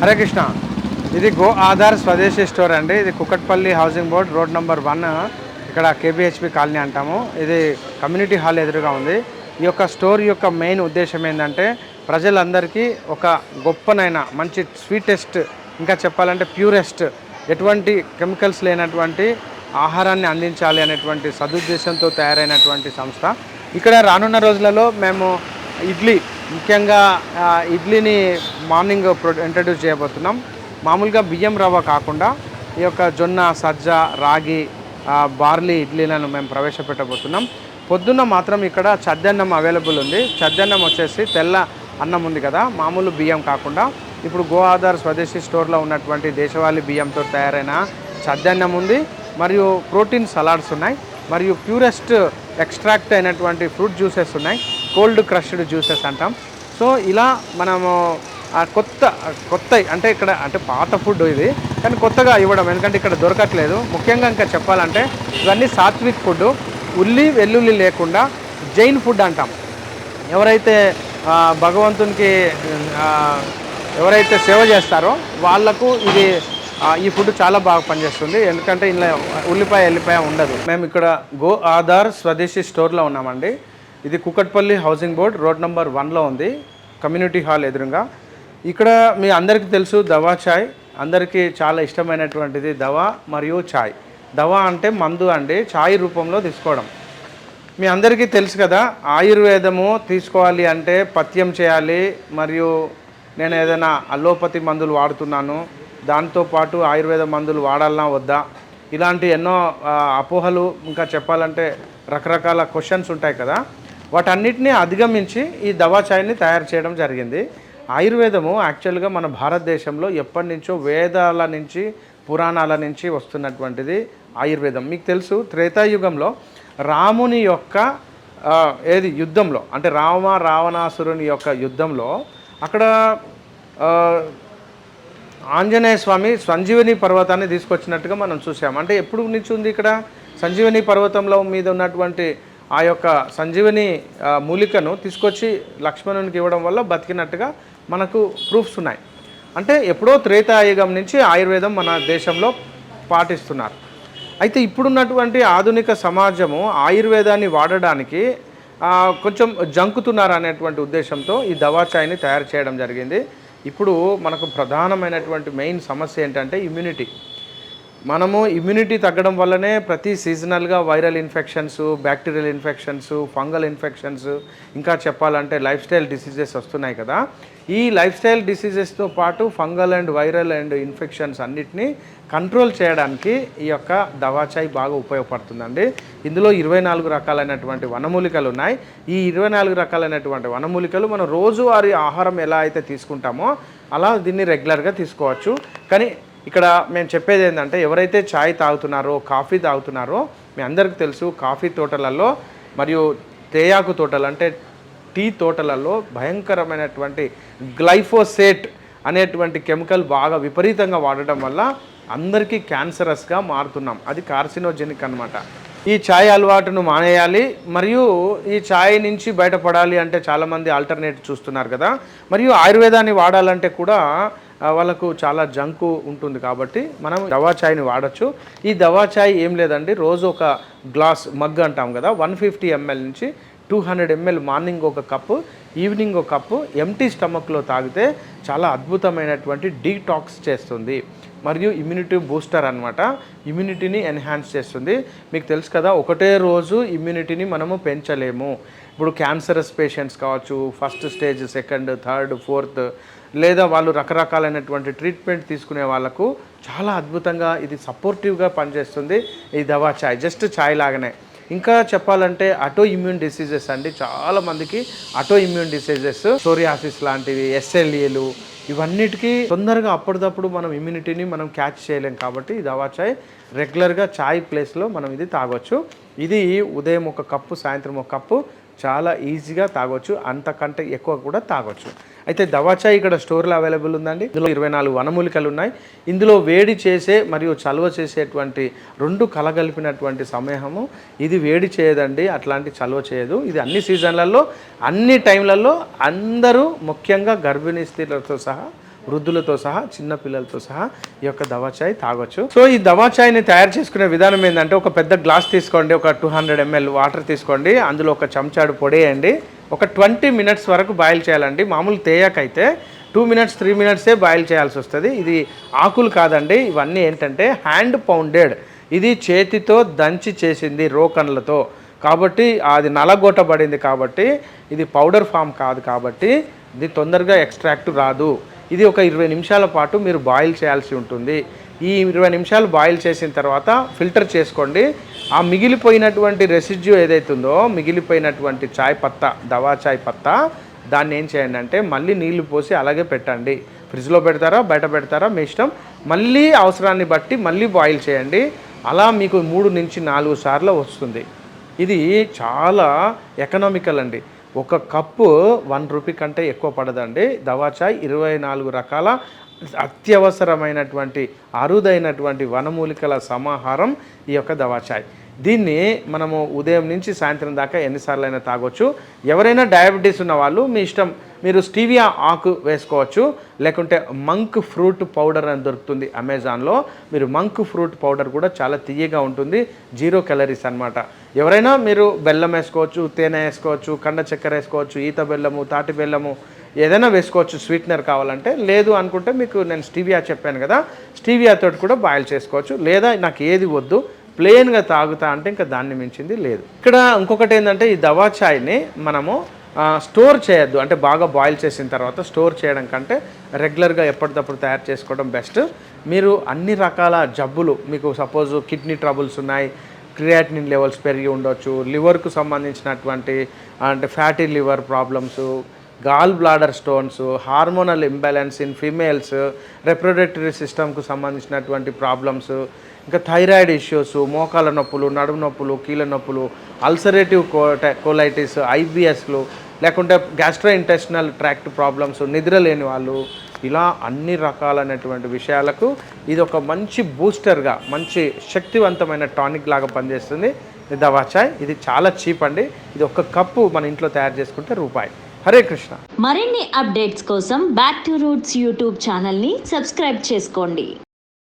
హరే కృష్ణ. ఇది గో ఆధార్ స్వదేశీ స్టోర్ అండి. ఇది Kukatpally housing board road number one. ఇక్కడ కేబిహెచ్పి కాలనీ అంటాము. ఇది కమ్యూనిటీ హాల్ ఎదురుగా ఉంది. ఈ యొక్క స్టోర్ యొక్క మెయిన్ ఉద్దేశం ఏంటంటే ప్రజలందరికీ ఒక గొప్పనైన మంచి స్వీటెస్ట్ ఇంకా చెప్పాలంటే ప్యూరెస్ట్ ఎటువంటి కెమికల్స్ లేనటువంటి ఆహారాన్ని అందించాలి అనేటువంటి సదుద్దేశంతో తయారైనటువంటి సంస్థ. ఇక్కడ రానున్న రోజులలో మేము ఇడ్లీ ముఖ్యంగా ఇడ్లీని మార్నింగ్ ప్రొ ఇంట్రడ్యూస్ చేయబోతున్నాం. మామూలుగా బియ్యం రవ్వ కాకుండా ఈ యొక్క జొన్న సజ్జ రాగి బార్లీ ఇడ్లీలను మేము ప్రవేశపెట్టబోతున్నాం. పొద్దున్న మాత్రం ఇక్కడ చద్దన్నం అవైలబుల్ ఉంది. చద్దన్నం వచ్చేసి తెల్ల అన్నం ఉంది కదా మామూలు బియ్యం కాకుండా. ఇప్పుడు గో ఆధార్ స్వదేశీ స్టోర్లో ఉన్నటువంటి దేశవాళీ బియ్యంతో తయారైన చద్దన్నం ఉంది. మరియు ప్రోటీన్ సలాడ్స్ ఉన్నాయి. మరియు ప్యూరెస్ట్ ఎక్స్ట్రాక్ట్ అయినటువంటి ఫ్రూట్ జ్యూసెస్ ఉన్నాయి. కోల్డ్ క్రష్డ్ జ్యూసెస్ అంటాం. సో ఇలా మనము ఆ కొత్త కొత్త అంటే ఇక్కడ అంటే పాత ఫుడ్ ఇది. కానీ కొత్తగా ఇవ్వడం ఎందుకంటే ఇక్కడ దొరకట్లేదు. ముఖ్యంగా ఇంకా చెప్పాలంటే ఇవన్నీ సాత్విక్ ఫుడ్. ఉల్లి వెల్లుల్లి లేకుండా జైన్ ఫుడ్ అంటాం. ఎవరైతే భగవంతునికి ఎవరైతే సేవ చేస్తారో వాళ్ళకు ఇది ఈ ఫుడ్ చాలా బాగా పనిచేస్తుంది. ఎందుకంటే ఇందులో ఉల్లిపాయ ఎల్లిపాయ ఉండదు. మేము ఇక్కడ గో ఆధార్ స్వదేశీ స్టోర్లో ఉన్నామండి. ఇది Kukatpally housing board road number వన్లో ఉంది. కమ్యూనిటీ హాల్ ఎదురుగా. ఇక్కడ మీ అందరికీ తెలుసు దవా చాయ్. అందరికీ చాలా ఇష్టమైనటువంటిది దవా మరియు చాయ్. దవా అంటే మందు అండి. చాయ్ రూపంలో తీసుకోవడం. మీ అందరికీ తెలుసు కదా ఆయుర్వేదము తీసుకోవాలి అంటే పథ్యం చేయాలి. మరియు నేను ఏదైనా అలోపతి మందులు వాడుతున్నాను. దాంతోపాటు ఆయుర్వేద మందులు వాడాలన్నా వద్దా? ఇలాంటి ఎన్నో అపోహలు ఇంకా చెప్పాలంటే రకరకాల క్వశ్చన్స్ ఉంటాయి కదా. వాటన్నిటిని అధిగమించి ఈ దవా ఛాయ్ని తయారు చేయడం జరిగింది. ఆయుర్వేదము యాక్చువల్గా మన భారతదేశంలో ఎప్పటి నుంచో వేదాల నుంచి పురాణాల నుంచి వస్తున్నటువంటిది ఆయుర్వేదం. మీకు తెలుసు త్రేతాయుగంలో రాముని యొక్క ఏది యుద్ధంలో అంటే రామ రావణాసురుని యొక్క యుద్ధంలో అక్కడ ఆంజనేయ స్వామి సంజీవని పర్వతాన్ని తీసుకొచ్చినట్టుగా మనం చూసాం అంటే ఎప్పుడు నుంచి ఉంది ఇక్కడ? సంజీవని పర్వతంలో మీద ఉన్నటువంటి ఆ యొక్క సంజీవని మూలికను తీసుకొచ్చి లక్ష్మణునికి ఇవ్వడం వల్ల బతికినట్టుగా మనకు ప్రూఫ్స్ ఉన్నాయి. అంటే ఎప్పుడో త్రేతాయుగం నుంచి ఆయుర్వేదం మన దేశంలో పాటిస్తున్నారు. అయితే ఇప్పుడున్నటువంటి ఆధునిక సమాజము ఆయుర్వేదాన్ని వాడడానికి కొంచెం జంకుతున్నారు అనేటువంటి ఉద్దేశంతో ఈ దవాచాయిని తయారు చేయడం జరిగింది. ఇప్పుడు మనకు ప్రధానమైనటువంటి మెయిన్ సమస్య ఏంటంటే ఇమ్యూనిటీ మనము ఇమ్యూనిటీ తగ్గడం వల్లనే ప్రతి సీజనల్గా viral infections bacterial infections fungal infections ఇంకా చెప్పాలంటే లైఫ్ స్టైల్ డిసీజెస్ వస్తున్నాయి కదా. ఈ లైఫ్ స్టైల్ డిసీజెస్తో పాటు fungal and viral and infections అన్నిటినీ కంట్రోల్ చేయడానికి ఈ యొక్క దవాచాయ్ బాగా ఉపయోగపడుతుందండి. ఇందులో ఇరవై నాలుగు రకాలైనటువంటి వనమూలికలు ఉన్నాయి. ఈ ఇరవై నాలుగు రకాలైనటువంటి వనమూలికలు మనం రోజువారీ ఆహారం ఎలా అయితే తీసుకుంటామో అలా దీన్ని రెగ్యులర్గా తీసుకోవచ్చు. కానీ ఇక్కడ మేము చెప్పేది ఏంటంటే ఎవరైతే చాయ్ తాగుతున్నారో కాఫీ తాగుతున్నారో మీ అందరికీ తెలుసు కాఫీ తోటలలో మరియు తేయాకు తోటలు అంటే టీ తోటలలో భయంకరమైనటువంటి గ్లైఫోసేట్ అనేటువంటి కెమికల్ బాగా విపరీతంగా వాడటం వల్ల అందరికీ క్యాన్సరస్గా మారుతున్నాం. అది కార్సినోజెనిక్ అనమాట ఈ ఛాయ్ అలవాటును మానేయాలి. మరియు ఈ ఛాయ్ నుంచి బయటపడాలి అంటే చాలామంది ఆల్టర్నేట్ చూస్తున్నారు కదా. మరియు ఆయుర్వేదాన్ని వాడాలంటే కూడా వాళ్ళకు చాలా జంకు ఉంటుంది కాబట్టి మనం దవా ఛాయ్ని వాడచ్చు. ఈ దవా ఛాయ్ ఏం లేదండి రోజు ఒక గ్లాస్ మగ్ అంటాం కదా వన్ ఫిఫ్టీ ఎంఎల్ నుంచి టూ హండ్రెడ్ ఎంఎల్ మార్నింగ్ ఒక కప్పు ఈవినింగ్ ఒక కప్పు ఎంటీ స్టమక్లో తాగితే చాలా అద్భుతమైనటువంటి డీటాక్స్ చేస్తుంది. మరియు ఇమ్యూనిటీ బూస్టర్ అన్నమాట ఇమ్యూనిటీని ఎన్హాన్స్ చేస్తుంది. మీకు తెలుసు కదా ఒకటే రోజు ఇమ్యూనిటీని మనము పెంచలేము. ఇప్పుడు క్యాన్సరస్ పేషెంట్స్ కావచ్చు first stage second third fourth లేదా వాళ్ళు రకరకాలైనటువంటి ట్రీట్మెంట్ తీసుకునే వాళ్ళకు చాలా అద్భుతంగా ఇది సపోర్టివ్గా పనిచేస్తుంది ఈ దవా ఛాయ్ జస్ట్ ఛాయ్ లాగానే. ఇంకా చెప్పాలంటే అటో ఇమ్యూన్ డిసీజెస్ అండి. చాలా మందికి అటో ఇమ్యూన్ డిసీజెస్ సోరియాసిస్ లాంటివి ఎస్ఎల్ఏలు ఇవన్నిటికీ తొందరగా అప్పటిదప్పుడు మనం ఇమ్యూనిటీని మనం క్యాచ్ చేయలేం కాబట్టి ఈ దవా చాయ్ రెగ్యులర్గా చాయ్ ప్లేస్లో మనం ఇది తాగొచ్చు. ఇది ఉదయం ఒక కప్పు సాయంత్రం ఒక కప్పు చాలా ఈజీగా తాగొచ్చు అంతకంటే ఎక్కువ కూడా తాగొచ్చు. అయితే దవాచాయ్ ఇక్కడ స్టోర్లో అవైలబుల్ ఉందండి. ఇందులో ఇరవై నాలుగు వనమూలికలు ఉన్నాయి ఇందులో వేడి చేసే మరియు చలువ చేసేటువంటి రెండు కలగలిపినటువంటి సమయము ఇది వేడి చేయదండి అట్లాంటి చలువ చేయదు. ఇది అన్ని సీజన్లలో అన్ని టైంలలో అందరూ ముఖ్యంగా గర్భిణీ స్త్రీలతో సహా వృద్ధులతో సహా చిన్న పిల్లలతో సహా ఈ యొక్క దవా చాయ్ తాగొచ్చు. సో ఈ దవా చాయ్ని తయారు చేసుకునే విధానం ఏంటంటే ఒక పెద్ద గ్లాస్ తీసుకోండి ఒక టూ హండ్రెడ్ ఎంఎల్ వాటర్ తీసుకోండి అందులో ఒక చెంచాడు పొడేయండి ఒక ట్వంటీ మినిట్స్ వరకు బాయిల్ చేయాలండి. మామూలు తేయాకైతే టూ మినిట్స్ త్రీ మినిట్సే బాయిల్ చేయాల్సి వస్తుంది. ఇది ఆకులు కాదండి ఇవన్నీ ఏంటంటే హ్యాండ్ పౌండెడ్. ఇది చేతితో దంచి చేసింది రోకన్లతో కాబట్టి అది నలగొట్టబడింది కాబట్టి ఇది పౌడర్ ఫామ్ కాదు కాబట్టి ఇది తొందరగా ఎక్స్ట్రాక్ట్ రాదు. ఇది ఒక ఇరవై నిమిషాల పాటు మీరు బాయిల్ చేయాల్సి ఉంటుంది. ఈ ఇరవై నిమిషాలు బాయిల్ చేసిన తర్వాత ఫిల్టర్ చేసుకోండి. ఆ మిగిలిపోయినటువంటి రెసిడ్యూ ఏదైతుందో మిగిలిపోయినటువంటి చాయ్ పత్తా దవా చాయ్ పత్తా దాన్ని ఏం చేయండి అంటే మళ్ళీ నీళ్ళు పోసి అలాగే పెట్టండి. ఫ్రిడ్జ్లో పెడతారా బయట పెడతారా మీ ఇష్టం. మళ్ళీ అవసరాన్ని బట్టి మళ్ళీ బాయిల్ చేయండి. అలా మీకు మూడు నుంచి నాలుగు సార్లు వస్తుంది. ఇది చాలా ఎకనామికల్ అండి. ఒక కప్పు వన్ రూపీ కంటే ఎక్కువ పడదండి. దవా చాయ్ ఇరవై నాలుగు రకాల అత్యవసరమైనటువంటి అరుదైనటువంటి వనమూలికల సమాహారం ఈ యొక్క దవా చాయ్. దీన్ని మనము ఉదయం నుంచి సాయంత్రం దాకా ఎన్నిసార్లు అయినా తాగొచ్చు. ఎవరైనా డయాబెటీస్ ఉన్న వాళ్ళు మీ ఇష్టం మీరు స్టీవియా ఆకు వేసుకోవచ్చు. లేకుంటే మంక్ ఫ్రూట్ పౌడర్ అని దొరుకుతుంది అమెజాన్లో. మీరు మంక్ ఫ్రూట్ పౌడర్ కూడా చాలా తీయగా ఉంటుంది. జీరో క్యాలరీస్ అన్నమాట. ఎవరైనా మీరు బెల్లం వేసుకోవచ్చు తేనె వేసుకోవచ్చు కండ చక్కెర వేసుకోవచ్చు ఈత బెల్లము తాటి బెల్లము ఏదైనా వేసుకోవచ్చు స్వీట్నర్ కావాలంటే. లేదు అనుకుంటే మీకు నేను స్టీవియా చెప్పాను కదా స్టీవియాతో కూడా బాయిల్ చేసుకోవచ్చు. లేదా నాకు ఏది వద్దు ప్లెయిన్గా తాగుతా అంటే ఇంకా దాన్ని మించింది లేదు. ఇక్కడ ఇంకొకటి ఏంటంటే ఈ దవా చాయ్ని మనము స్టోర్ చేయొద్దు. అంటే బాగా బాయిల్ చేసిన తర్వాత స్టోర్ చేయడం కంటే రెగ్యులర్గా ఎప్పటికప్పుడు తయారు చేసుకోవడం బెస్ట్. మీరు అన్ని రకాల జబ్బులు మీకు సపోజ్ కిడ్నీ ట్రబుల్స్ ఉన్నాయి క్రియాటినిన్ లెవెల్స్ పెరిగి ఉండొచ్చు లివర్కు సంబంధించినటువంటి అంటే fatty liver problems gall bladder stones hormonal imbalance in females reproductive సిస్టమ్కు సంబంధించినటువంటి ప్రాబ్లమ్స్ ఇంకా థైరాయిడ్ ఇష్యూస్ మోకాల నొప్పులు నడుము నొప్పులు కీళ్ళ నొప్పులు అల్సరేటివ్ కోలైటిస్ ఐబిఎస్లు లేకుంటే గ్యాస్ట్రో ఇంటెస్టినల్ ట్రాక్ట్ ప్రాబ్లమ్స్ నిద్ర లేని వాళ్ళు ఇలా అన్ని రకాలైనటువంటి విషయాలకు ఇది ఒక మంచి బూస్టర్గా మంచి శక్తివంతమైన టానిక్ లాగా పనిచేస్తుంది. దవాచాయ్ ఇది చాలా చీప్ అండి. ఇది ఒక కప్పు మన ఇంట్లో తయారు చేసుకుంటే రూపాయి. హరే కృష్ణ. మరిన్ని అప్డేట్స్ కోసం బ్యాక్ టు రూట్స్ యూట్యూబ్ ఛానల్ని సబ్స్క్రైబ్ చేసుకోండి.